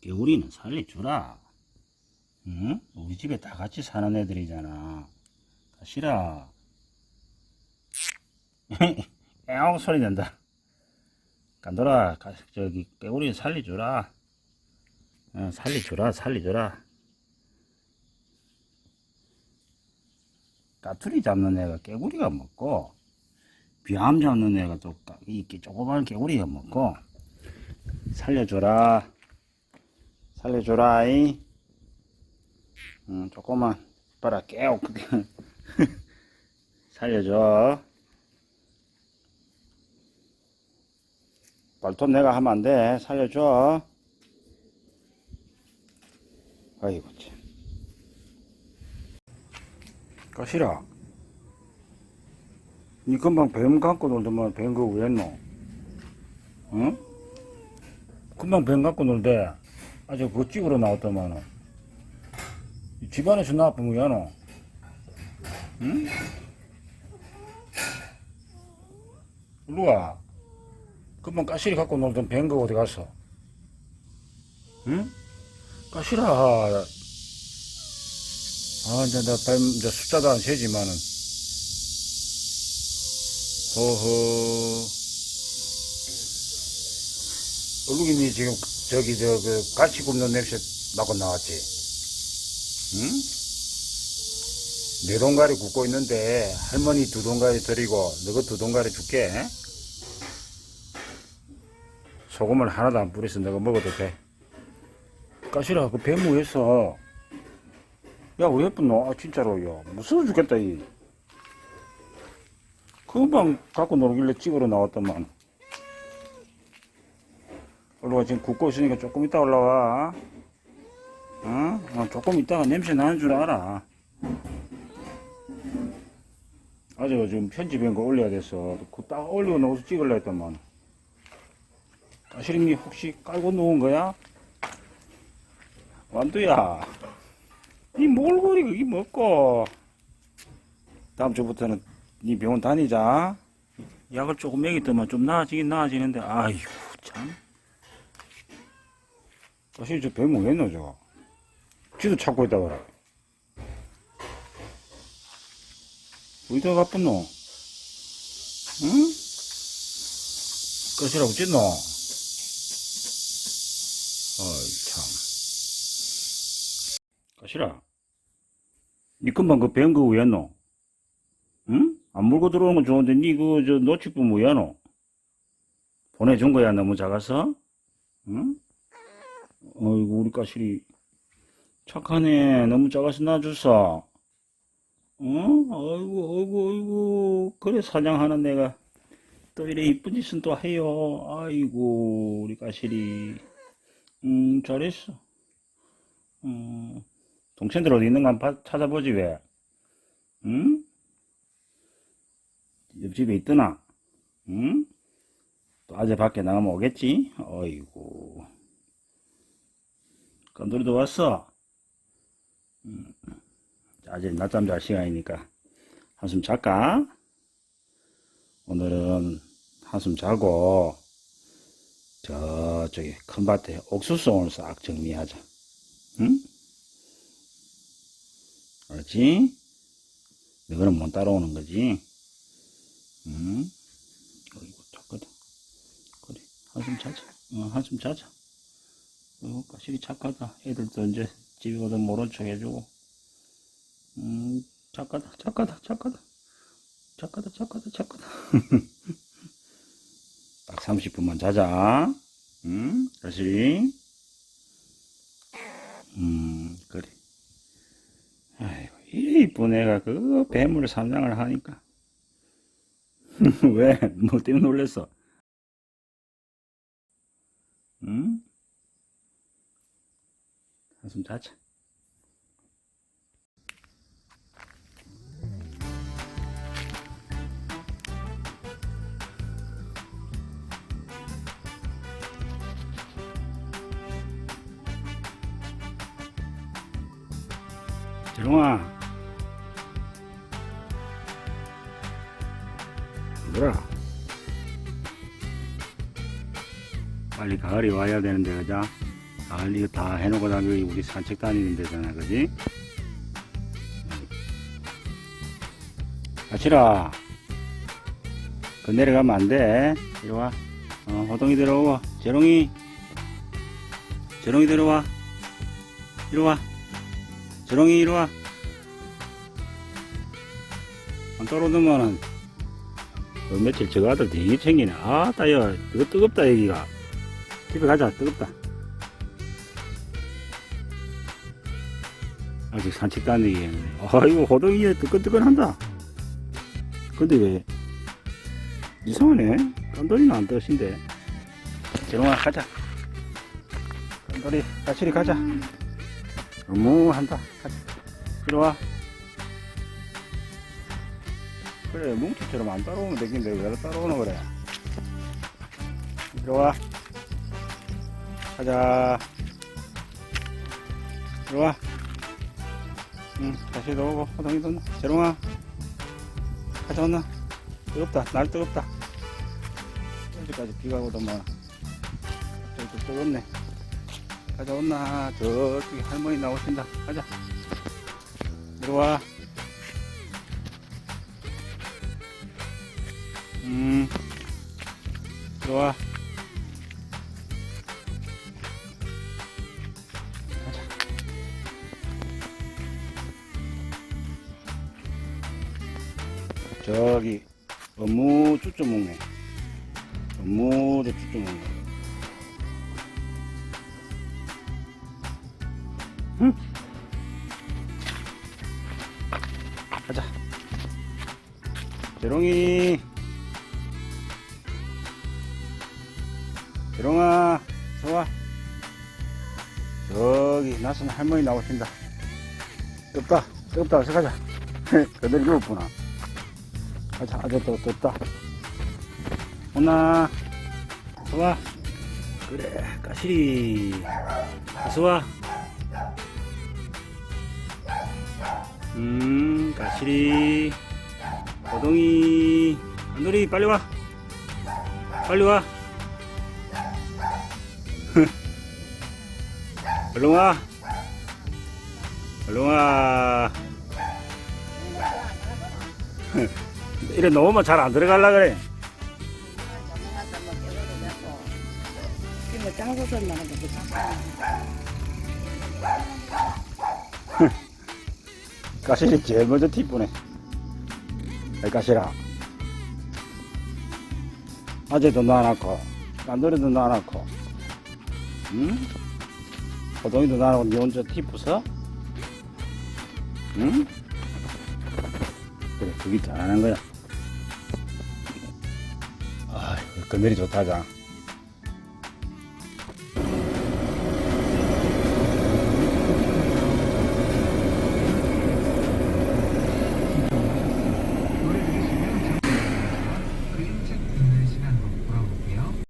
개구리는 살려주라. 응? 우리 집에 다 같이 사는 애들이잖아. 가시라. 에옹 소리 난다. 간돌아, 가- 저기, 개구리 살려주라. 어, 살려주라, 살려주라. 까투리 잡는 애가 개구리가 먹고, 비암 잡는 애가 또, 까- 이렇게 조그만 개구리가 먹고, 살려줘라. 살려줘라, 이. 응, 조그만, 봐라, 깨우. 살려줘. 발톱 내가 하면 안 돼. 살려줘. 아이고, 참. 가시라. 니 금방 뱀 갖고 놀더만 뱀 그거 왜 했노? 응? 금방 뱀 갖고 놀대. 아주 그거 찍으러 나왔더만은. 집안에서 나쁘면 왜 하노? 응? 일로 와. 금방 까시리 갖고 놀던 뱅거 어디 갔어? 응? 까시라. 아, 이제 나 뱀, 이제 숫자도 안 세지만은. 허허. 얼룩이니 지금 저기 저그 같이 굽는 냄새 맡고 나왔지? 응? 네 동가리 굽고 있는데 할머니 두 동가리 드리고 너가 두 동가리 줄게. 소금을 하나도 안 뿌려서 너가 먹어도 돼. 까시라 그 배무 했어. 야왜 예쁘노? 아 진짜로 야 무서워 죽겠다 이. 금방 갖고 놀길래 찍으러 나왔더만. 올라와 지금 굽고 있으니까 조금 이따 올라와. 어? 어, 조금 있다가 냄새 나는 줄 알아. 아주 지금 편집한 거 올려야 돼서 그딱 올리고 나서 찍을라 했더만. 까시림이 혹시 깔고 놓은 거야? 완두야. 이 몰골이 그게 먹고. 다음 주부터는 네 병원 다니자. 약을 조금 먹이더만 좀 나아지긴 나아지는데, 아이고, 참. 사실 저 뱀은 왜 넣어, 저거? 지도 찾고 있다 그래. 어디다 가쁜 노? 응? 끝이라고 찢노? 어이, 참. 가시라. 니 금방 그뱀 그거 왜 했노? 응? 안 물고 들어오는 건 좋은데 니 그 저 노치품 왜 하노? 보내준 거야 너무 작아서? 응? 어이구 우리 까실이 착하네. 너무 작아서 놔줬어 어? 어이구 어이구 어이구. 그래 사냥하는 내가 또 이래 이쁜 짓은 또 해요. 아이고 우리 까실이. 음 잘했어. 음, 동생들 어디 있는가 찾아보지 왜? 응? 옆집에 있더나? 응? 또 아재 밖에 나가면 오겠지? 어이구 깜돌이도 왔어. 음, 아직 낮잠 잘 시간이니까 한숨 잘까? 오늘은 한숨 자고 저쪽에 큰 밭에 옥수수 오늘 싹 정리하자. 응? 알았지? 너는 못 따라오는 거지? 응? 어이구, 착하다. 그래, 한숨 자자. 어, 한숨 자자. 어, 까실이 착하다. 애들도 이제 집에 오든 모른 척 해주고. 음, 착하다, 착하다, 착하다. 착하다, 착하다, 착하다. 딱 30분만 자자. 응? 까실이. 음, 그래. 아이고, 이쁜 애가 그 뱀을 사냥을 하니까. 왜? 뭐 때문에 놀랬어? 응? 한숨 자자. 재롱아. 뭐라? 빨리 가을이 와야 되는데, 그자? 아, 이거 다 해놓고 나 여기 우리 산책 다니는 데잖아, 그지? 아치라. 그 내려가면 안 돼. 이리 와. 어, 호동이 들어오고. 재롱이. 재롱이 들어와. 이리 와. 재롱이 이리 와. 안 떨어오면은 그 며칠 저거 아들 되게 챙기네. 아, 따여. 이거 뜨겁다, 여기가. 집에 가자, 뜨겁다. 아직 산책 다니기에는. 아이고, 호동이 뜨끈뜨끈한다. 근데 왜, 이상하네. 깐돌이는 안 떠신데. 재롱아, 가자. 깐돌이, 까칠이 가자. 너무 한다. 가자. 이리 와. 그래, 뭉치처럼 안 따라오면 되겠는데, 왜 따라오나 그래. 이리 와. 가자. 이리 와. 응, 다시 오고, 호동이도 온나. 재롱아. 가자, 온나. 뜨겁다. 날 뜨겁다. 현재까지 비가 오더만. 저기 또 뜨겁네. 가자, 온나. 저쪽에 할머니 나오신다. 가자. 이리 와. 음. 이리 와. 저기 어묵 쭈쭈 먹네. 어묵도 쭈쭈 먹네. 응? 가자. 재롱이. 재롱아, 좋아. 저기 낯선 할머니 나오신다. 뜨겁다, 뜨겁다, 어서 가자. 그들 누웠구나. 가자, 또 떴다. 오나, 좋아. 그래, 까시리. 어서 와. 음, 까시리. 호동이. 안돌이, 빨리 와. 빨리 와. 얼른 와. 얼른 와. 이래 놓으면 잘 안 들어갈라 그래. 가시리 제일 먼저. 아이 가시라. 아재도 놔놓고, 깐돌이도 놔놓고, 응? 호동이도 놔놓고 니 혼자 티쁘서? 응? 그래, 그게 잘하는 거야. 아이, 그늘이 좋다자.